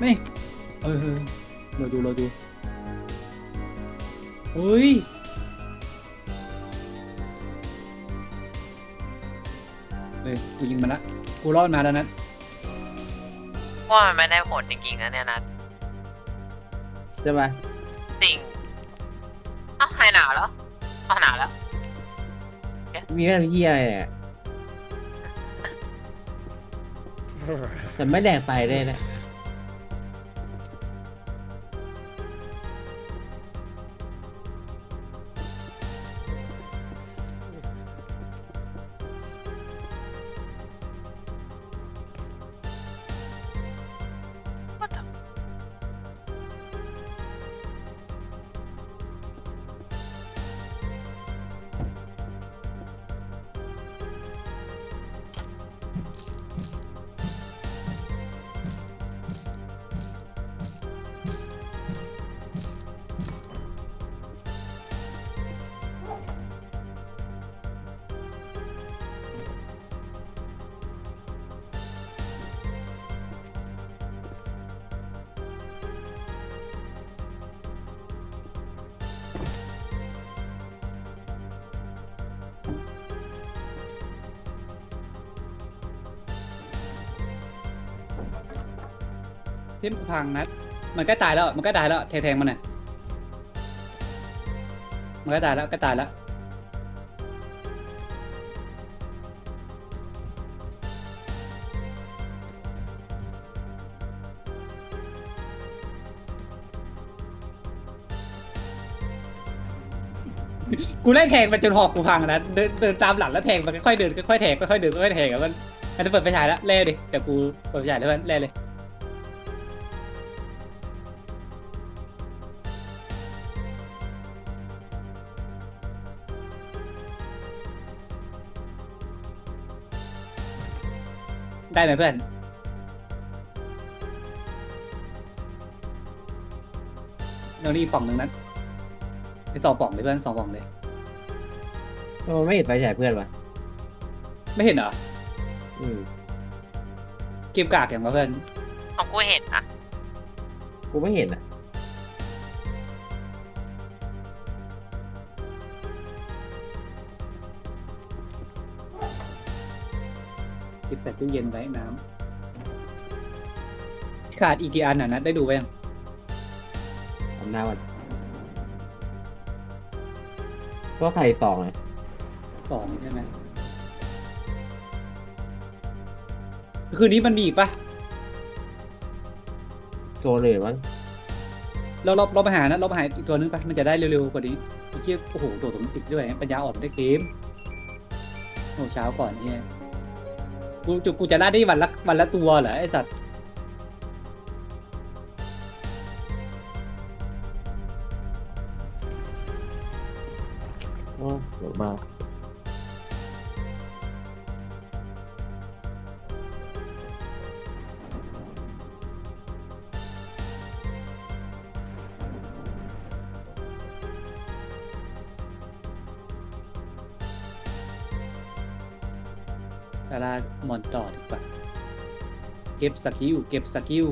ไม่เออเออเราดูเราดูเฮ้ยเฮ้ยกูยิงมันละกูรอดมาแล้วนะว่ามันไม่ได้ผลจริงๆนะเนี่ยนัดใช่ปะจริงเอ้าหายหนาวแล้วเอาหนาวแล้ว มีแค่ที่อะไรเนี่ยแต่ไม่แดกไฟได้นะ เทมกูพังนัด มันก็ตายแล้ว มันก็ตายแล้วแทงๆมันน่ะ มันก็ตายแล้วก็ตายแล้ว กูไล่แทงมันจนหอกกูพังนะเดินเดินตามหลังแล้วแทงมันค่อยๆเดินค่อยๆแทงค่อยๆเดินค่อยๆแทงอะมันมันจะเปิดไฟฉายแล้วเล่ดิแต่กูเปิดไฟฉายแล้วมันเล่เลย ได้ไหมเพื่อน เรานี่ป่องหนึ่งนั้นไปสองป่องเลยเพื่อนสองป่องเลยมันไม่เห็นไฟฉายเพื่อนวะไม่เห็นเหรอ อืมเกมกากอย่างวะเพื่อนของกูเห็นอะกูไม่เห็นอะ ติดแต่ตู้เย็นไว้น้ำขาดอีกกี่อันอะนะได้ดูไปยังทำหน้าวันก็ไข่ตองเลยสองใช่ไหมคืนนี้มันมีอีกปะโชว์เลยมั้งเราเราเราไปหานะเราไปหาอีกตัวนึงปะมันจะได้เร็วๆกว่านี้ไอ้เชี่ยโอ้โหโดดตรงติดด้วยปัญญาอ่อนได้เกมโอ้เช้าก่อนเนี่ย กูจะกูจะได้ได้วันละวันละตัวเหรอไอสัตว์ ซารามอนต่อดีกว่า เก็บสกิล เก็บสกิล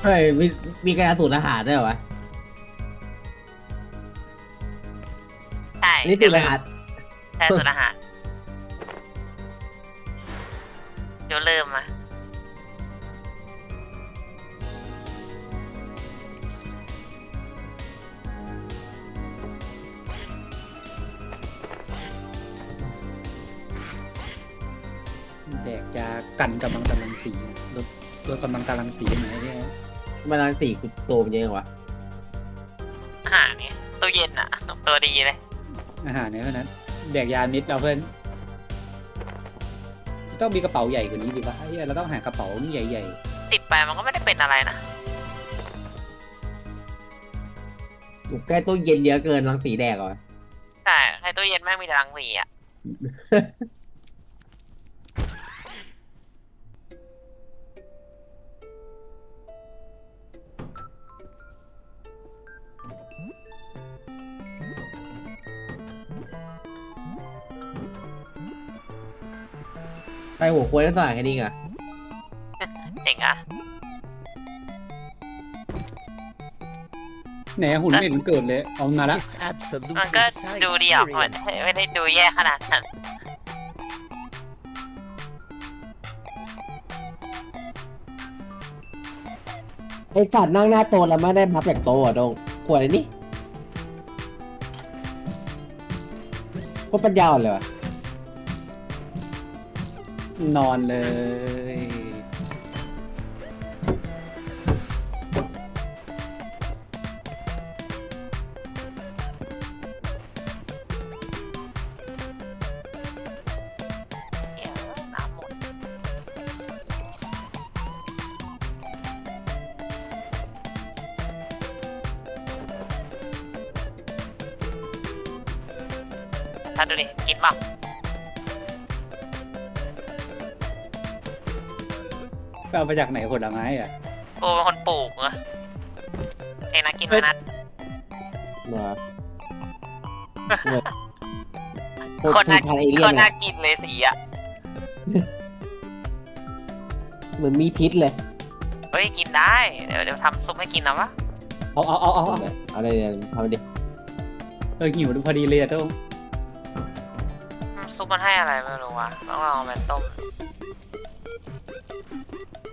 เชี่ยเฮ้ยมีมีการสูตรอาหารด้วยเหรอวะใช่อันนี่สูตรอาหารใช่สูตรอาหารเดี๋ยวเริ่มมาแดกจะกันกำลังกำลังสีลดลดกำลังกำลังสีไหนเนี่ย มันรังสี่กูโตมันเยอะวะอาหารเนี่ยตู้เย็นอะตัวดีเลย อาหารเนี่ยเท่านั้นใแดกยามิดเราเพื่อนต้องมีกระเป๋าใหญ่กว่านี้ดิวะเฮียเราต้องหากระเป๋าใหญ่ติดไปมันก็ไม่ได้เป็นอะไรนะ อยู่ใกล้ตู้เย็นเยอะเกินรังสีแดกเหรอ ใช่ในตู้เย็นแม่งมีแต่รังสีอะ หัวควยแล้วสายแค่นี้ไงเจ๋งอะๆไหนอะหุ่นไม่เห็นเกิดเลย เอามาละ It's absolutely มันก็ดูดีอะไม่ Siberian. ไม่ได้ดูแย่ขนาดนั้นไอสัตว์นั่งหน้าโตะแล้วไม่ได้พับจากโตะอะดงขวดอะไรนี่โคตรปัญญาอ่อนเลยวะ นอนเลยเหี้ยน้ำหมดถ้าดูดิกินบ้าง ไปเอามาจากไหนผลไม้อะกูเป็นคนปลูกเหรอเองนะกินไหมนัดเหรอเหมือนโคคนตรน่าทานเอเลี่คยนนน่าอะกินเลยสีอะเหมือนมีพิษเลย เฮ้ยกินได้ เดี๋ยวเดี๋ยวทำซุปให้กินนะวะเอาเอาเอาเอาเอาอะไรเนี่ยทำดิเออหิวพอดีเลยอะโต้งอืมซุปมันให้อะไรไม่รู้วะต้องลองเอาไปต้มห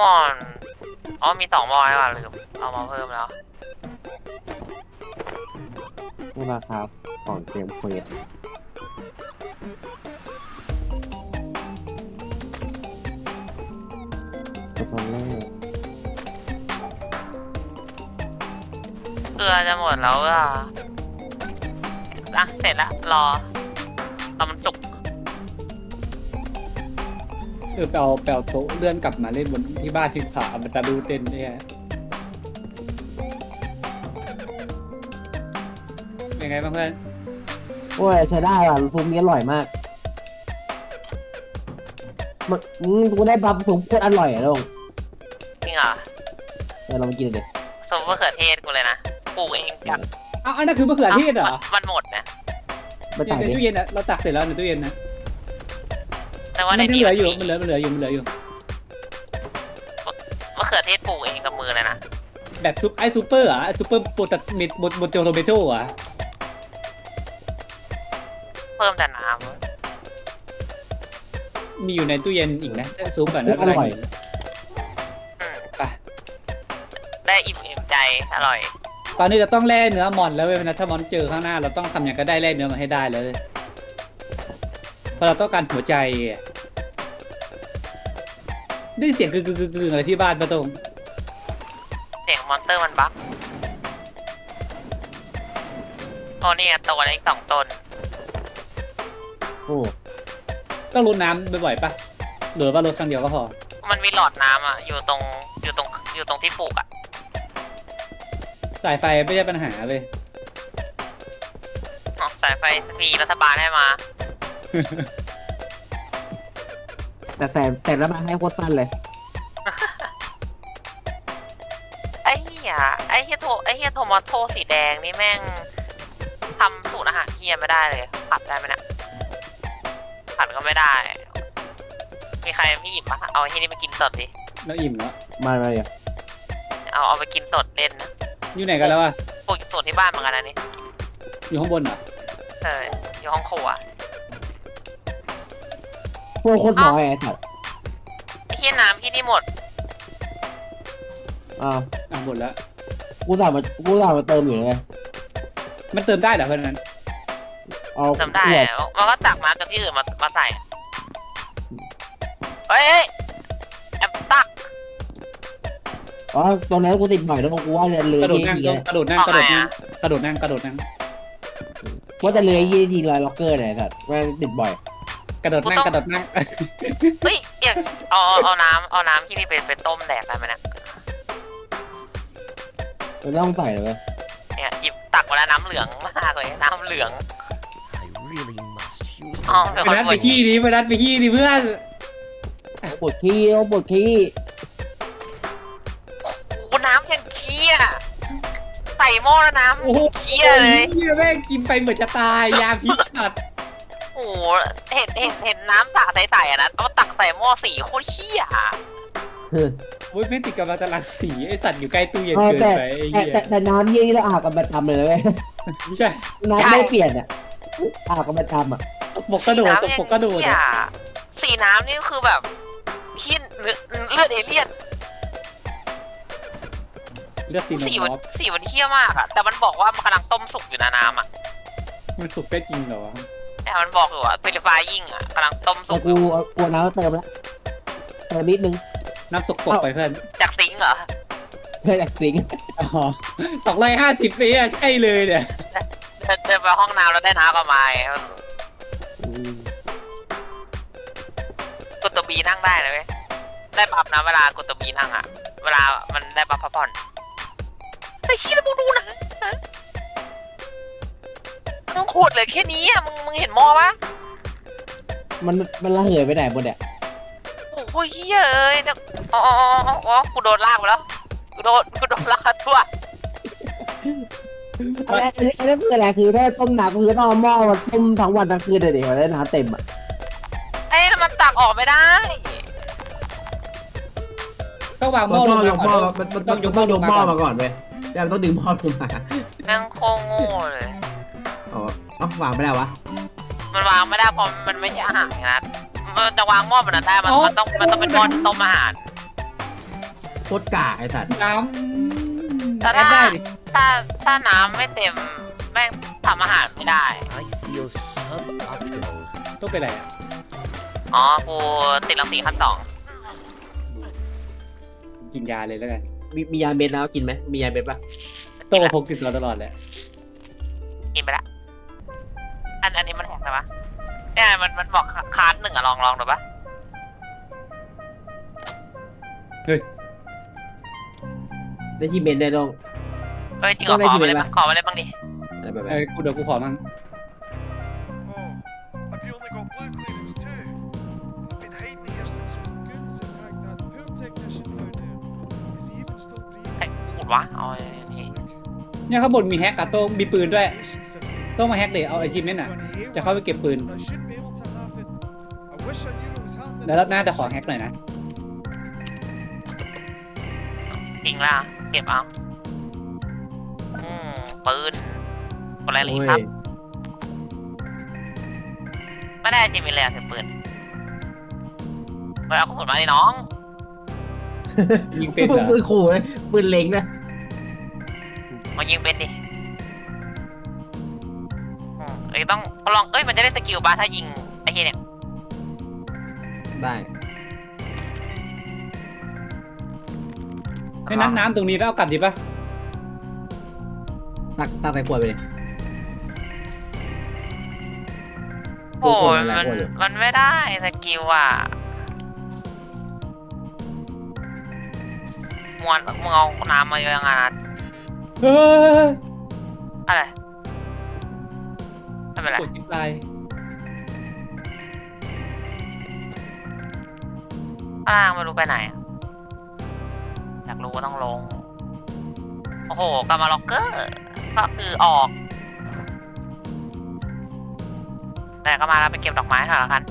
มอนอ๋อมีสองหมอแล้วอะลืมเอามาเพิ่มแล้วนี่ราคาของเกมคุยอะตอนแรกเกลือจะหมดแล้วอะอะเสร็จละรอรอมันสุก เออไปเอาไปเอาโต๊ะเลื่อนกลับมาเล่นบนที่บ้านที่ผามันจะดูเต้นเนี่ยเป็นไงบ้างเพื่อนโอ้ยใช้ได้อะซุปนี้อร่อยมากมันอืมกูได้บัฟซุปโคตรอร่อยอะลงจริงเหรอเออเรามากินเลยซุปมะเขือเทศกูเลยนะปลูกเองกับอ้าวอันนั้นคือมะเขือเทศเหรอมันมันหมดนะมาในจ่ายในดิตู้เย็นอะเราตักเสร็จแล้วในตู้เย็นนะ แต่ว่ามันในยังนี้เหลือมันอยู่มีมันเหลือมันเหลืออยู่มันเหลืออยู่ มะเขือเทศปลูกเองกับมือเลยนะ แบบซุปไอซูเปอร์อะไอซูเปอร์โปรตเมดโมโตโรเมโตอะเพิ่มแต่น้มีอยู่ในตู้เย็นอีกนะซุปอะนะอร่อยำอืมไป ได้อิ่มเอ็มใจ อร่อย ตอนนี้เราต้องแล่เนื้อมอนแล้วเว้ยนะถ้ามอนเจอข้างหน้าเราต้องทำอย่างก็ได้แล่เนื้อมาให้ได้เลยเพ ราะเราต้องการหัวใจอะได้ยินเสียงกึกกึกกึกกึกอะไรที่บ้านปะตรงเสียงมอนเตอร์มันบั๊กโอ้นี่ไงตัวเล็กสองต้นโอ้ต้องรดน้ำบ่อยๆปะหรือว่ารดครั้งเดียวก็พอ มันมีหลอดน้ำอะ อยู่ตรงอยู่ตรงอยู่ตรงที่ปลูกอะ สายไฟไม่ใช่ปัญหาเลยอ๋อสายไฟฟรีรัฐบาลให้มา แต่แต่แต่ละมาให้โคตรสั้นเลย ไอ้เหี้ยไอ้เหี้ยโทไอ้เหี้ยโทมาโทสีแดงนี่แม่งทำสูตรอาหารเฮียไม่ได้เลยผัดได้ไหมเนี่ยผัดก็ไม่ได้ มีใครพี่หยิบมาเอาไอ้ที่นี่มากินสดดิแล้วอิ่มแล้วมามาเดี๋ยวเอาเอาไปกินสดเล่นนะอยู่ไหนกันแล้วอะปลูกสูตรที่บ้านเหมือนกันนะนี่อยู่ข้างบนเหรอเอออยู่ห้องครัว พวกโคตรน้อยไอ้สัตว์ไอ้เหี้ยน้ำที่นี่หมด อ้าวอะหมดแล้ว กูสั่งมากูสั่งมาเติมอยู่เลยมันเติมได้เหรอเพื่อนนั้น เอาจำได้ขวดแล้วมันก็ตักมากับที่อื่นมามาใส่อะเฮ้ยเฮ้ยแอบตัก อ๋อตรงนั้นกูติดหน่อยแล้วกูว่าเรือเรือกระโดดที่นั่งดีกระโดดนั่งเอากระโดดไงนั่งอะกระโดดนั่งกระโดดนั่งว่าจะเลยยี่ยิงลอยล็อกเกอร์เนี่ยสัตว์แม่งติดบ่อย กระโดดนั่งกระโดดนั่งเฮ้ยอย่างเอาเอาเอาน้ำเอาน้ำที่นี่ไปไปต้มแดกได้ไหมเนี่ยมันต้องใส่เลยเว้ยเนี่ยหยิบตักมาแล้วน้ำเหลืองมากเลยน้ำเหลือง I really must use อ๋อ them. เป็นไปคนนัดปไปวดขี้ดิไปนัดไปขี้ดิเพื่อนปวดขี้ต้องปวดขี้โอ้น้ำยังเคี้ยใส่หม้อแล้วน้ำโอ้โหเคี้ยเลยเฮียแม่งกินไปเหมือนจะตายยาพิษสัตว์ โอ้โหเห็นเห็นเห็นน้ำสาใสๆอะนะเอาตักใส่หม้อสีโคตรเคี้ยอะโอ้ยไม่ติดกับเราจะรังสีไอสัตว์อยู่ใกล้ตู้เย็นเออเกินแต่ไปไอ้แต่เหี้ยแต่แต่น้ำยี่เราอาบกันประจำเลยนะเว้ยไม่ใช่น้ำไม่เปลี่ยนอะอาบกันประจำอะปกกระโดดสน้ำยังปกกระโดดเคี้ยอะสีน้ำนี่คือแบบขี้เลือดเลือดเอเลี่ยนเลือดซีโนสีมมันอฟสีมันเคี้ยมากอะแต่มันบอกว่ามันกำลังต้มสุกอยู่นะน้ำอะมันสุกได้จริงเหรอวะ แต่มันบอกอยู่อะเปริฟายิ่งอะกำลังต้มสุแต่กอกูยู่กลัวน้ำเติมแล้วเติมนิดนึงน้ำสกปรกไปเพื่อนจากซิงค์เหรอเพื่อจากสิงอ๋อสองร้อยห้าสิบปีอะใช่เลยเนี่ยเดินเดินไปห้องน้ำแล้วได้น้ำกลับมาไงกดตัวบีนั่งได้เลยเว้ยได้บัฟนะเวลากดตัวบีนั่งอะเวลามันได้บัฟพักผ่อนไอ้ชี้แล้วมึงดูหนะ มึงขวดเหลยแค่นี้อะมึงมึงเห็นหม้อปะมันมันระเหยไปไหนหมดเนี่ยโอ้โหเฮียเลยเนี่ยอ๋ออ๋ออ๋ออ๋อกูโดนลากไปแล้วกูโดนกูโดนลากทั่วอันนี้อันนี้อันนี้คืออะไรคือถ้าต้มน้ำคือต้องเอาหม้อมาต้มทั้งวันทั้งคืนเลยเดี๋ยวได้น้ำเต็มอะเอ้ยแล้วมันตักออกไม่ได้ก็วางหต้ม้อองลงยมากก่อนหม้อมันมันต้องยกต้องยกหม้อมาก่อนเว้ยแล้วมันต้องดึงหม้อลงมา แม่งโคงโง่เลย อ๋อเอ้าวางไม่ได้วะ มันวางไม่ได้เพราะมันไม่ใช่อาหารนะมันจะวางหม้อมันนั้นได้มันมันต้องมันต้องเป็นหม้อที่ต้มอาหาร โคตรกากไอ้สัตว์ น้ำแต่แอถ้าดได้ดิถ้าถ้าน้ำไม่เต็มแม่งทำอาหารไม่ได้ I feel suboptimal. ต้องเป็นอะไรอะอ๋อกูติดรังสีขั้นสองกินยาเลยแล้วกัน มีมียาเม็ดแล้วกินไหมมียาเม็ดปะโตพกติดตัวตลอดแหละกินไปละ อันอันนี้มันแหกใช่ปะเนี่ยมันมันบอกคาร์ดหนึ่งอะลองลองดูปะได้ที่เม็ดได้ลงเฮ้ยจริงเหรอต้องได้ขอกี่มาเลยเม็ดบ้างวะขอมาเลยบ้างดิอะไรแบบเอนี้อกูเดี๋ยวกูขอมั่ง Oh, have you only got blue clearance too? I've been hiding here since those goons attacked that pool technician down there. Is he even still ใคร breathing? พูดวะเอาไอ้นี่ Look, เนี่ยข้างบนมีแฮกอะโต้งมีปืนด้วย ventilation system. โต้องมาแฮกเดี๋ยวเอาไอทีมนั่นน่ะ Gone จะเข้าไป haywire, เก็บปืน and I shouldn't be able to happen. I wish I knew what was happening. แล้วรอบหน้าจะขอแฮกหน่อยนะ จริงล่ะ เก็บเอาอืมปืนคนอะไรหรือโอ้ยครับ ไม่ได้จริงมีเลยอะถือปืนไปเอากระสุนมาดิน้อง ยิงเป็นเหรอปืนขู่เลยปืนเล็งนะมายิงเป็นดิ อืมเอ้ยต้องลองเอ้ยมันจะได้สกิลบ้าถ้ายิงไอ้เหี้ยเนี่ยได้ให้น้ำน้ำตรงนี้แล้วเอากลับดีป่ะตักตักใส่ขวดไปเลยโอ้ยโอ้โหมันโอ้โหมันไม่ได้สกิลอะมวนมึงเอาน้ำมาเยอะยังไงนะเอออะไร ไม่เป็นไร กดซิปไลน์ข้างล่างไม่รู้ไปไหนอะอยากรู้ก็ต้องลง โอ้โหกลับมาล็อกเกอร์ ก็คือออก แต่ก็มาแล้วไปเก็บดอกไม้เถอะละกัน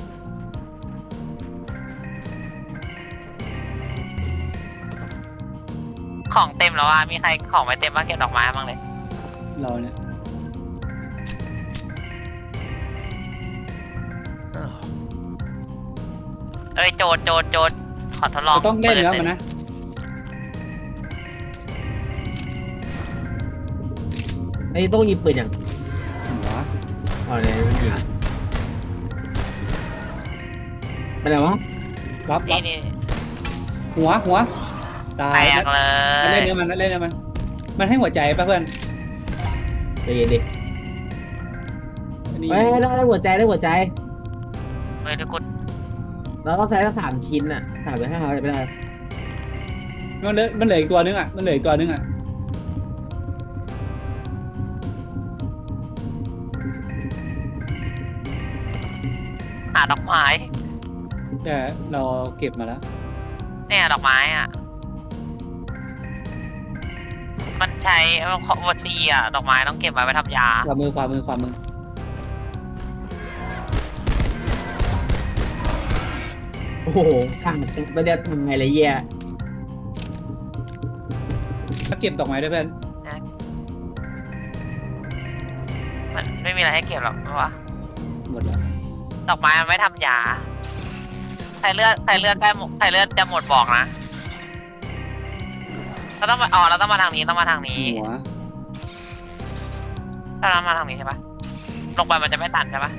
ของเต็มแล้วอะ มีใครของไม่เต็มบ้างเก็บดอกไม้บ้างเลย เราเนี่ย เอ้ยโจดโจดโจดขอทดลองเราต้องแก้เนื้อปิมันลยนะ ไอ้นี่ต้องยิงปืนอย่างหัวอ๋อเนี่ยมันยิงไปไหนวะรับรันี่บนี่หัวหัวตาแตยกเลแล้วเล่นยเนื้อมันแล้วเล่นเนื้อมัน มันให้หัวใจป่ะเพื่อนใจเย็นดินี่เอ้ยได้ได้หัวใจได้หัวใจ เฮ้ยเดี๋ยวกูเราต้องใช้สักสามชิ้นอะสามหรือห้าไม่ได้มันเหลือมันเหลืออีกตัวนึงอะมันเหลืออีกตัวนึงอะหาดอกไม้แต่เราเก็บมาแล้วเนี่ยดอกไม้อะ มันใช้ของวัดีอะ ดอกไม้ต้องเก็บไว้ไปทำยา ขวามือขวามือขวามือ โอ้โหข้างไม่ได้ทำไงเลยเหี้ยมาเก็บดอกไม้ด้วยเพื่อนมันไม่มีอะไรให้เก็บหรอกเพราะว่าหมดแล้วดอกไม้มันไม่ทำยา ใครเลือดใครเลือดใกล้หมดใครเลือดจะหมดบอกนะเราต้องมาอ๋อเราต้องมาทางนี้ต้องมาทางนี้ หัวถ้าเรามาทางนี้ใช่ปะลงไปมันจะไม่ตันใช่ปะ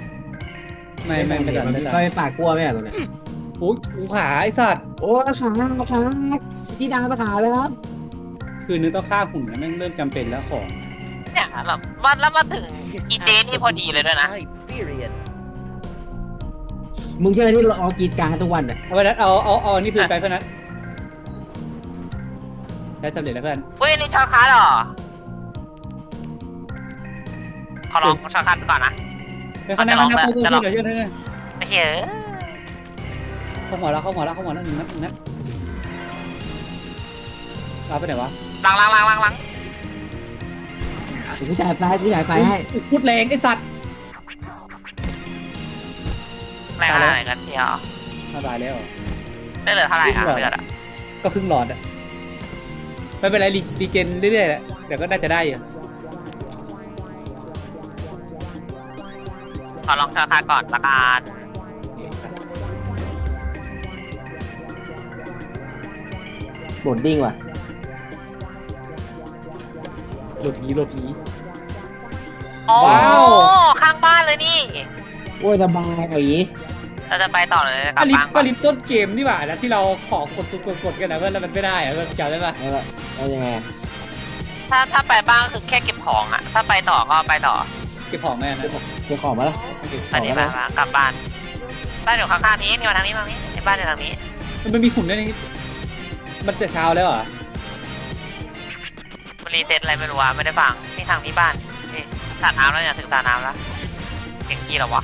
ไม่ไม่ไม่ตัดมันไม่ตัดก็ไปปากกลัวไม่เหรอตรงเนี้ย อุ้ยกูขาไอสัตว์ โอ้ขาขาที่ดังมาขาเลยครับคือนึกต้องฆ่าหุ่นนะแม่งเริ่มจำเป็นแล้วของเนี่ยเรามาแล้วมาถึง It's อีเจนี่พอดีเลยด้วยนะ Siberian. มึงใช่ไหมที่เราออกกรีดการทุกวันอะเอาไปนัดเอาเอาเอาอันนี่คืนไปเพื่อนนัดได้สำเร็จแล้วเพื่อนเว้ยนี่ช็อตคัทเหรอ ขอลองช็อตคัทก่อนนะ เฮ้ยข้างหน้าข้างหน้าจะกูลองกูเดี๋ยวเชื่อเชื่อไอ้เหี้ยเข้าหัวแล้วเข้าหัวแล้วเข้าหัวแล้วหนึ่งนัดหนึ่งนัดเอาไปไหนวะลังลังลังลังลังกูจ่ายไฟกูจ่ายไฟให้พูดแรงไอสัตว์แรงอะไรกันเชียวมาตายแล้วได้เหลือเท่าไหร่อะครึ่งหลอดเลือดอะก็ครึ่งหลอดอะไม่เป็นไรรีรีเจนเรื่อยๆแหละแต่ก็น่าจะได้อยู่ขอลองช็อตคัทก่อนละกัน บดดิ้งว่ะโหลดผีโหลดผีโอ้ว้าว ข้างบ้านเลยนี่ โอ้ยสบายอย่างงี้เราจะไปต่อเลยกลัก็บลิฟบ้านต์ก่ก็อนลิฟต์ต้นเกมนี่หว่านะที่เราขอกดกดกดกดกันนะเพื่อนแล้วมันไม่ได้อะเพื่อนจำได้ปะแล้วแล้วยังไงอะถ้าถ้าไปบ้านก็คือแค่เก็บของอะถ้าไปต่อก็ไปต่อเก็บของแม่นะเจ้าของมาแล้ว ไปนี่มามากลับบ้านบ้านอยู่ข้างๆนี้นี่มาทางนี้มาทางนี้ไอ้บ้านอยู่ทางนี้มันมีหุ่นด้วยนี่ มันจะเช้าแล้วเหรอมันรีเซ็ตอะไรไม่รู้อะไม่ได้ฟังนี่ทางนี้บ้านนี่สระน้ำแล้วเนี่ยถึงสระน้ำแล้วเสียงกี้เหรอวะ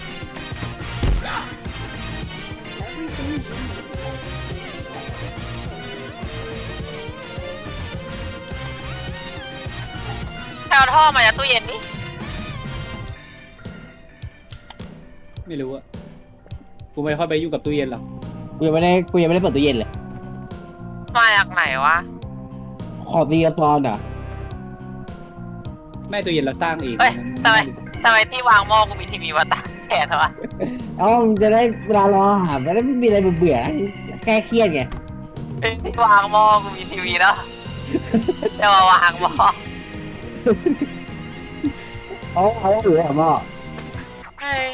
ใครเอาท่อมาจากตู้เย็นนี่ไม่รู้อะกูไม่ค่อยไปยุ่งกับตู้เย็นหรอกกูยังไม่ได้กูยังไม่ได้เปิดตู้เย็นเลย มาจากไหนวะ ขอตีกระปอนอะแม่ตู้เย็นเราสร้างเองเฮ้ยทำไม ทำไมที่วางหม้อกูมีทีวีมาตั้งแทนวะเอ้ามึงจะได้เวลารออาหารไม่ได้ไม่มีอะไรเบื่อๆแก้เครียดไงที่วางหม้อกูมีทีวีแล้วจะมาวางหม้อเอาเอาหรือเอาหม้อเฮ้ย